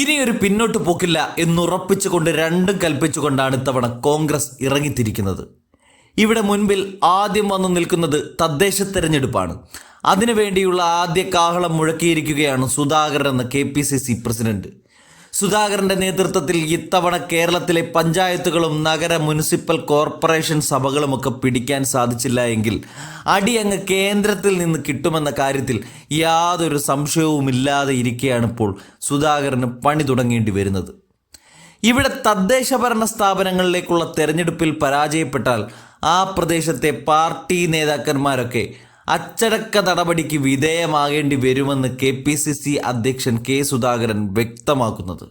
ഇനി ഒരു പിന്നോട്ട് പോക്കില്ല എന്നുറപ്പിച്ചുകൊണ്ട് രണ്ടും കൽപ്പിച്ചുകൊണ്ടാണ് ഇത്തവണ കോൺഗ്രസ് ഇറങ്ങിത്തിരിക്കുന്നത്. ഇവിടെ മുൻപിൽ ആദ്യം വന്നു നിൽക്കുന്നത് തദ്ദേശ തെരഞ്ഞെടുപ്പാണ്. അതിനുവേണ്ടിയുള്ള ആദ്യ കാഹളം മുഴക്കിയിരിക്കുകയാണ് സുധാകരൻ എന്ന K P C C president. സുധാകരന്റെ നേതൃത്വത്തിൽ ഇത്തവണ കേരളത്തിലെ പഞ്ചായത്തുകളും നഗര മുനിസിപ്പൽ കോർപ്പറേഷൻ സഭകളുമൊക്കെ പിടിക്കാൻ സാധിച്ചില്ല എങ്കിൽ അടി അങ്ങ് കേന്ദ്രത്തിൽ നിന്ന് കിട്ടുമെന്ന കാര്യത്തിൽ യാതൊരു സംശയവുമില്ലാതെ ഇരിക്കുകയാണ് ഇപ്പോൾ സുധാകരന് പണി തുടങ്ങേണ്ടി വരുന്നത്. ഇവിടെ തദ്ദേശഭരണ സ്ഥാപനങ്ങളിലേക്കുള്ള തെരഞ്ഞെടുപ്പിൽ പരാജയപ്പെട്ടാൽ ആ പ്രദേശത്തെ പാർട്ടി നേതാക്കന്മാരൊക്കെ അച്ചടക്ക നടപടിക്ക് വിധേയമാകേണ്ടി വരുമെന്ന് കെ പി സി സി അധ്യക്ഷൻ കെ സുധാകരൻ വ്യക്തമാക്കുന്നത്.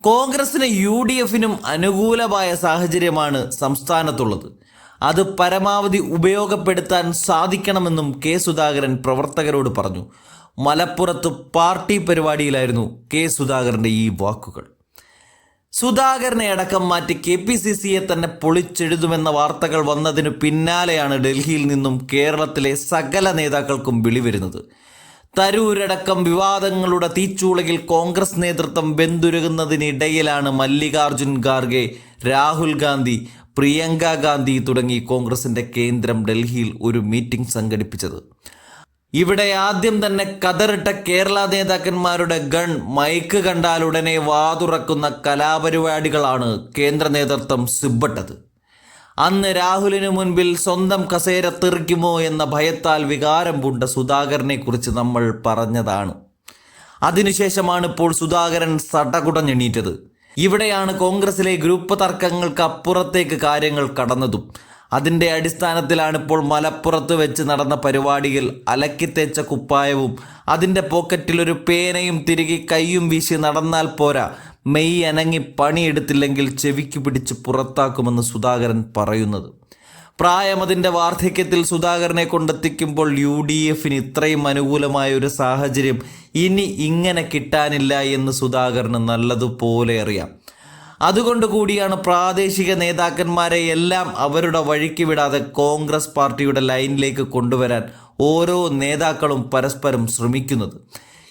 കോൺഗ്രസിന് യു ഡി എഫിനും അനുകൂലമായ സാഹചര്യമാണ് സംസ്ഥാനത്തുള്ളത്. അത് പരമാവധി ഉപയോഗപ്പെടുത്താൻ സാധിക്കണമെന്നും കെ സുധാകരൻ പ്രവർത്തകരോട് പറഞ്ഞു. മലപ്പുറത്ത് പാർട്ടി പരിപാടിയിലായിരുന്നു കെ സുധാകരന്റെ ഈ വാക്കുകൾ. സുധാകരനെ അടക്കം മാറ്റി കെ പി സി സിയെ തന്നെ പൊളിച്ചെഴുതുമെന്ന വാർത്തകൾ വന്നതിനു പിന്നാലെയാണ് ഡൽഹിയിൽ നിന്നും കേരളത്തിലെ സകല നേതാക്കൾക്കും വിളി വിളിവരുന്നത്. തരൂരടക്കം വിവാദങ്ങളുടെ തീച്ചൂളയിൽ കോൺഗ്രസ് നേതൃത്വം വെന്തുരുകുന്നതിനിടയിലാണ് മല്ലികാർജുൻ ഖാർഗെ രാഹുൽ ഗാന്ധി പ്രിയങ്ക ഗാന്ധി തുടങ്ങി കോൺഗ്രസിന്റെ കേന്ദ്രം ഡൽഹിയിൽ ഒരു മീറ്റിംഗ് സംഘടിപ്പിച്ചത്. ഇവിടെ ആദ്യം തന്നെ കതറിട്ട കേരള നേതാക്കന്മാരുടെ ഗൺ മൈക്ക് കണ്ടാൽ ഉടനെ വാതുറക്കുന്ന കലാപരിപാടികളാണ് കേന്ദ്ര നേതൃത്വം സിബട്ടത്. അന്ന് രാഹുലിന് മുൻപിൽ സ്വന്തം കസേര തെറിക്കുമോ എന്ന ഭയത്താൽ വികാരം പൂണ്ട സുധാകരനെ കുറിച്ച് നമ്മൾ പറഞ്ഞതാണ്. അതിനുശേഷമാണ് ഇപ്പോൾ സുധാകരൻ സടകുടഞ്ഞെണീറ്റത്. ഇവിടെയാണ് കോൺഗ്രസിലെ ഗ്രൂപ്പ് തർക്കങ്ങൾക്ക് അപ്പുറത്തേക്ക് കാര്യങ്ങൾ കടന്നതും. അതിന്റെ അടിസ്ഥാനത്തിലാണ് ഇപ്പോൾ മലപ്പുറത്ത് വെച്ച് നടന്ന പരിപാടിയിൽ അലക്കിത്തേച്ച കുപ്പായവും അതിന്റെ പോക്കറ്റിൽ ഒരു പേനയും തിരികെ കൈയും വീശി നടന്നാൽ പോരാ. മെയ് അനങ്ങി പണിയെടുത്തില്ലെങ്കിൽ ചെവിക്ക് പിടിച്ച് പുറത്താക്കുമെന്ന് സുധാകരൻ പറയുന്നത്. പ്രായം അതിന്റെ വാർദ്ധക്യത്തിൽ സുധാകരനെ കൊണ്ടെത്തിക്കുമ്പോൾ യു ഡി എഫിന് ഇത്രയും അനുകൂലമായ ഒരു സാഹചര്യം ഇനി ഇങ്ങനെ കിട്ടാനില്ല എന്ന് സുധാകരന് നല്ലതുപോലെ അറിയാം. അതുകൊണ്ട് കൂടിയാണ് പ്രാദേശിക നേതാക്കന്മാരെ എല്ലാം അവരുടെ വഴിക്ക് വിടാതെ കോൺഗ്രസ് പാർട്ടിയുടെ ലൈനിലേക്ക് കൊണ്ടുവരാൻ ഓരോ നേതാക്കളും പരസ്പരം ശ്രമിക്കുന്നത്.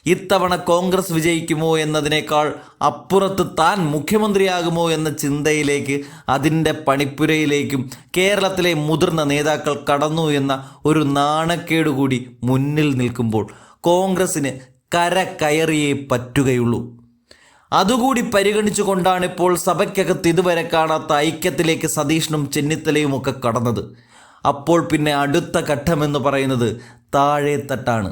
ഇത്തവണ കോൺഗ്രസ് വിജയിക്കുമോ എന്നതിനേക്കാൾ അപ്പുറത്ത് താൻ മുഖ്യമന്ത്രിയാകുമോ എന്ന ചിന്തയിലേക്ക് അതിന്റെ പണിപ്പുരയിലേക്കും കേരളത്തിലെ മുതിർന്ന നേതാക്കൾ കടന്നു എന്ന ഒരു നാണക്കേട് കൂടി മുന്നിൽ നിൽക്കുമ്പോൾ കോൺഗ്രസിന് കര കയറിയേ പറ്റുകയുള്ളൂ. അതുകൂടി പരിഗണിച്ചുകൊണ്ടാണ് ഇപ്പോൾ സഭയ്ക്കകത്ത് ഇതുവരെ കാണാത്ത ഐക്യത്തിലേക്ക് സതീഷ്ണും ചെന്നിത്തലയും ഒക്കെ കടന്നത്. അപ്പോൾ പിന്നെ അടുത്ത ഘട്ടമെന്ന് പറയുന്നത് താഴെ തട്ടാണ്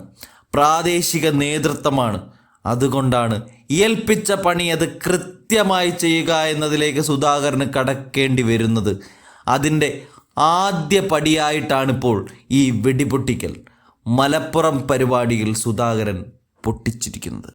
പ്രാദേശിക നേതൃത്വമാണ്. അതുകൊണ്ടാണ് ഏൽപ്പിച്ച പണി അത് കൃത്യമായി ചെയ്യുക എന്നതിലേക്ക് സുധാകരന് കടക്കേണ്ടി വരുന്നത്. അതിന്റെ ആദ്യ പടിയായിട്ടാണിപ്പോൾ ഈ വെടിപൊട്ടിക്കൽ. മലപ്പുറം പരിപാടിയിൽ സുധാകരൻ പൊട്ടിച്ചിരിക്കുന്നത്.